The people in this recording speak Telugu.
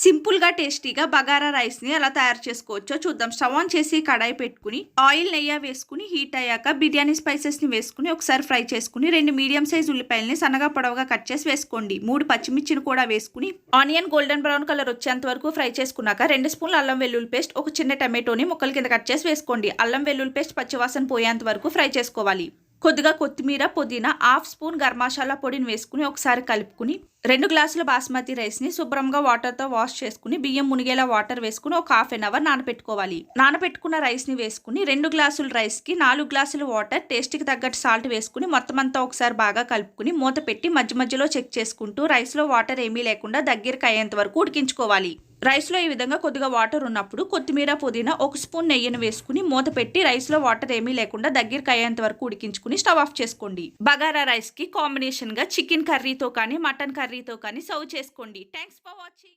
సింపుల్గా టేస్టీగా బగారా రైస్ని ఎలా తయారు చేసుకోవచ్చో చూద్దాం. స్టవ్ ఆన్ చేసి కడాయి పెట్టుకుని ఆయిల్ నెయ్యి వేసుకుని హీట్ అయ్యాక బిర్యానీ స్పైసెస్ని వేసుకుని ఒకసారి ఫ్రై చేసుకుని రెండు మీడియం సైజ్ ఉల్లిపాయలని సన్నగా పొడవుగా కట్ చేసి వేసుకోండి. మూడు పచ్చిమిర్చిని కూడా వేసుకుని ఆనియన్ గోల్డెన్ బ్రౌన్ కలర్ వచ్చేంత వరకు ఫ్రై చేసుకున్నాక రెండు స్పూన్లు అల్లం వెల్లుల్లి పేస్ట్ ఒక చిన్న టమాటోని ముక్కల కింద కట్ చేసి వేసుకోండి. అల్లం వెల్లుల్లి పేస్ట్ పచ్చివాసన పోయేంత వరకు ఫ్రై చేసుకోవాలి. కొద్దిగా కొత్తిమీర పుదీనా హాఫ్ స్పూన్ గరం మసాలా పొడిని వేసుకుని ఒకసారి కలుపుకుని రెండు గ్లాసుల బాస్మతి రైస్ని శుభ్రంగా వాటర్తో వాష్ చేసుకుని బియ్యం మునిగేలా వాటర్ వేసుకుని ఒక హాఫ్ అన్ అవర్ నానపెట్టుకోవాలి. నానపెట్టుకున్న రైస్ని వేసుకుని రెండు గ్లాసుల రైస్కి నాలుగు గ్లాసుల వాటర్ టేస్ట్కి తగ్గట్టు సాల్ట్ వేసుకుని మొత్తం అంతా ఒకసారి బాగా కలుపుకుని మూత పెట్టి మధ్య మధ్యలో చెక్ చేసుకుంటూ రైస్లో వాటర్ ఏమీ లేకుండా దగ్గరికి అయ్యేంత వరకు ఉడికించుకోవాలి. రైస్లో ఈ విధంగా కొద్దిగా వాటర్ ఉన్నప్పుడు కొత్తిమీర పుదీనా ఒక స్పూన్ నెయ్యిని వేసుకుని మూత పెట్టి రైస్లో వాటర్ ఏమీ లేకుండా దగ్గరికి అయ్యేంత వరకు ఉడికించుకుని స్టవ్ ఆఫ్ చేసుకోండి. బగారా రైస్కి కాంబినేషన్గా చికెన్ కర్రీతో కానీ మటన్ కర్రీతో కానీ సర్వ్ చేసుకోండి. Thanks for watching.